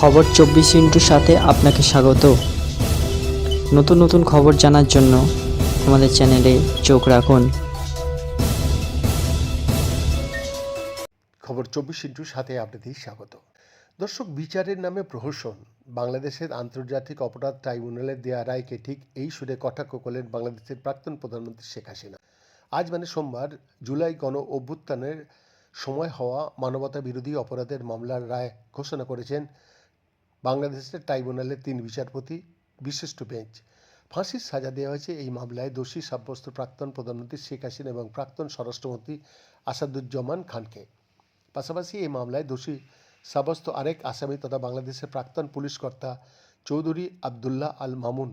খবর চব্বিশ ইন্টুর সাথে আপনাকে স্বাগত। নতুন নতুন খবর জানার জন্য আমাদের চ্যানেলে চোখ রাখুন। খবর চব্বিশ ইন্টুর সাথে আপনাদের স্বাগত। দর্শক, বিচারের নামে প্রহসন। বাংলাদেশের আন্তর্জাতিক অপরাধ ট্রাইব্যুনালের দেয়া রায়কে ঠিক এই সুরে কটাক্ষ করলেন বাংলাদেশের প্রাক্তন প্রধানমন্ত্রী শেখ হাসিনা। আজ মানে সোমবার, জুলাই গণ অভ্যুত্থানের সময় হওয়া মানবতা বিরোধী অপরাধের মামলার রায় ঘোষণা করেছেন বাংলাদেশের ট্রাইব্যুনালের তিন বিচারপতি, বিশিষ্ট বেঞ্চ। ফাঁসির সাজা দেওয়া হয়েছে এই মামলায় দোষী সাব্যস্ত প্রাক্তন প্রধানমন্ত্রী শেখ হাসিনা এবং প্রাক্তন স্বরাষ্ট্রমন্ত্রী আসাদুজ্জামান খানকে। পাশাপাশি এই মামলায় দোষী সাব্যস্ত আরেক আসামি তথা বাংলাদেশের প্রাক্তন পুলিশ কর্তা চৌধুরী আবদুল্লাহ আল মামুন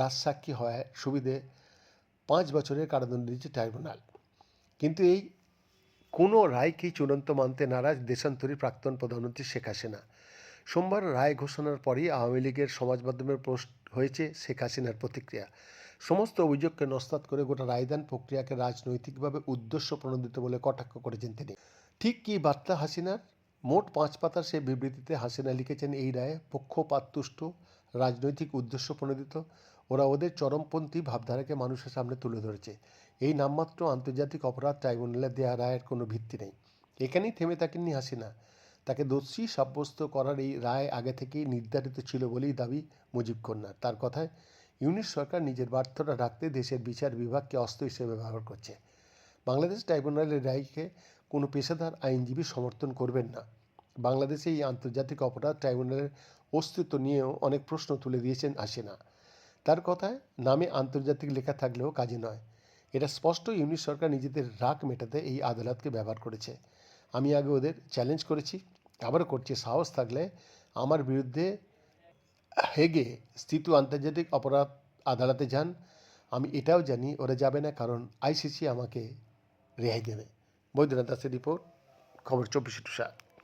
রাজসাক্ষী হওয়ায় সুবিধে পাঁচ বছরের কারাদণ্ড দিয়েছে ট্রাইব্যুনাল। কিন্তু এই কোনো রায়কেই চূড়ান্ত মানতে নারাজ দেশান্তরী প্রাক্তন প্রধানমন্ত্রী শেখ হাসিনা। সোমবার রায় ঘোষণার পরই আওয়ামী লীগের সমাজ মাধ্যমে পোস্ট হয়েছে শেখ হাসিনার প্রতিক্রিয়া। সমস্ত অভিযোগকে নস্তাত করে গোটা রায়দান প্রক্রিয়াকে রাজনৈতিকভাবে উদ্দেশ্য প্রণোদিত বলে কটাক্ষ করেছেন তিনি। ঠিক কী বার্তা হাসিনার? মোট পাঁচ পাতার সেই বিবৃতিতে হাসিনা লিখেছেন, এই রায়ে পক্ষপাততুষ্ট, রাজনৈতিক উদ্দেশ্য প্রণোদিত, ওরা ওদের চরমপন্থী ভাবধারাকে মানুষের সামনে তুলে ধরেছে। এই নামমাত্র আন্তর্জাতিক অপরাধ ট্রাইব্যুনালে দেওয়া রায়ের কোনো ভিত্তি নেই। এখানেই থেমে থাকেননি হাসিনা। তাকে দোষী সাব্যস্ত করার এই রায় আগে থেকেই নির্ধারিত ছিল বলেই দাবি মুজিব কন্যার। তার কথায়, ইউনিট সরকার নিজের ব্যর্থতা রাখতে দেশের বিচার বিভাগকে অস্ত্র হিসেবে ব্যবহার করছে। বাংলাদেশ ট্রাইব্যুনালের রায়কে কোনো পেশাদার আইনজীবী সমর্থন করবেন না। বাংলাদেশে এই আন্তর্জাতিক অপরাধ ট্রাইব্যুনালের অস্তিত্ব নিয়েও অনেক প্রশ্ন তুলে দিয়েছেন হাসিনা তার কথায়, নামে আন্তর্জাতিক লেখা থাকলেও কাজে নয়। এটা স্পষ্ট ইউনিট সরকার নিজেদের রাগ মেটাতে এই আদালতকে ব্যবহার করেছে। আমি আগে ওদের চ্যালেঞ্জ করেছি, আবারও করছি। সাহস থাকলে আমার বিরুদ্ধে হেগে স্থিত আন্তর্জাতিক অপরাধ আদালতে যান। আমি এটাও জানি, ওরা যাবে না, কারণ আইসিসি আমাকে রেহাই দেবে। বৈদ্যনাথ দাসের রিপোর্ট, খবর চব্বিশে টুসা